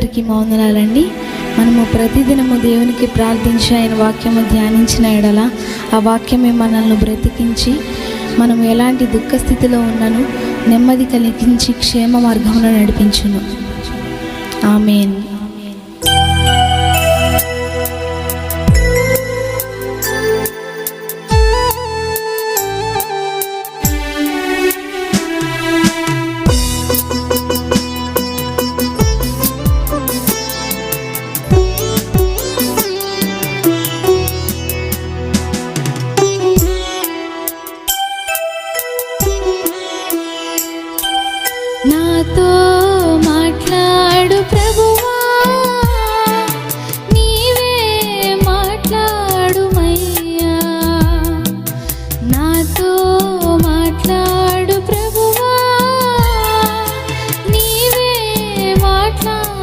అందరికీ మౌనరాలండి మనము ప్రతిదినము దేవునికి ప్రార్థించి ఆయన వాక్యము ధ్యానించిన ఎడల ఆ వాక్యమే మనల్ని బ్రతికించి మనం ఎలాంటి దుఃఖ స్థితిలో ఉన్నను నెమ్మది కలిగించి క్షేమ మార్గంలో నడిపించును. ఆమెను. No.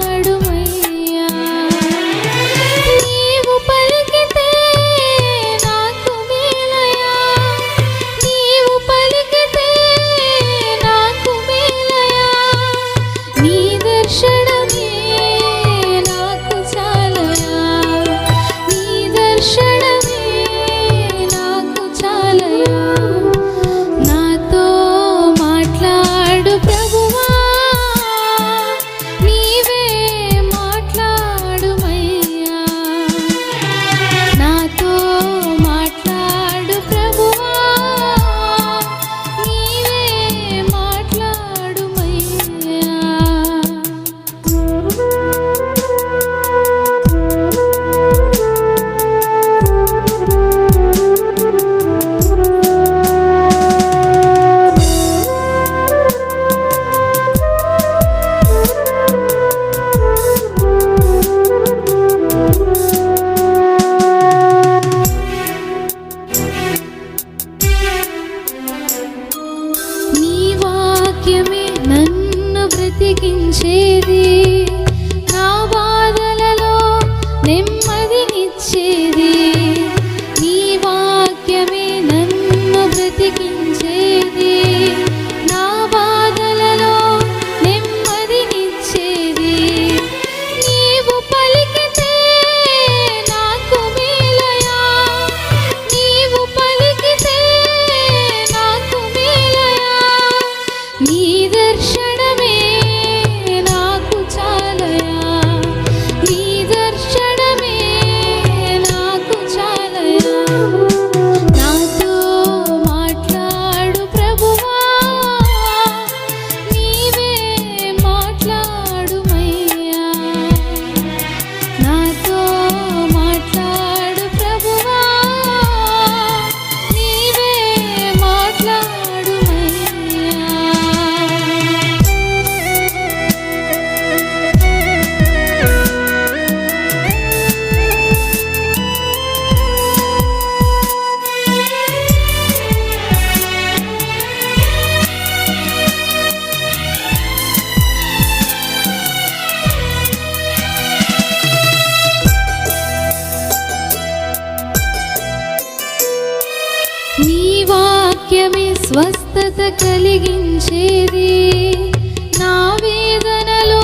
వాక్యమే స్వస్థత కలిగించేది. నా వేదనలో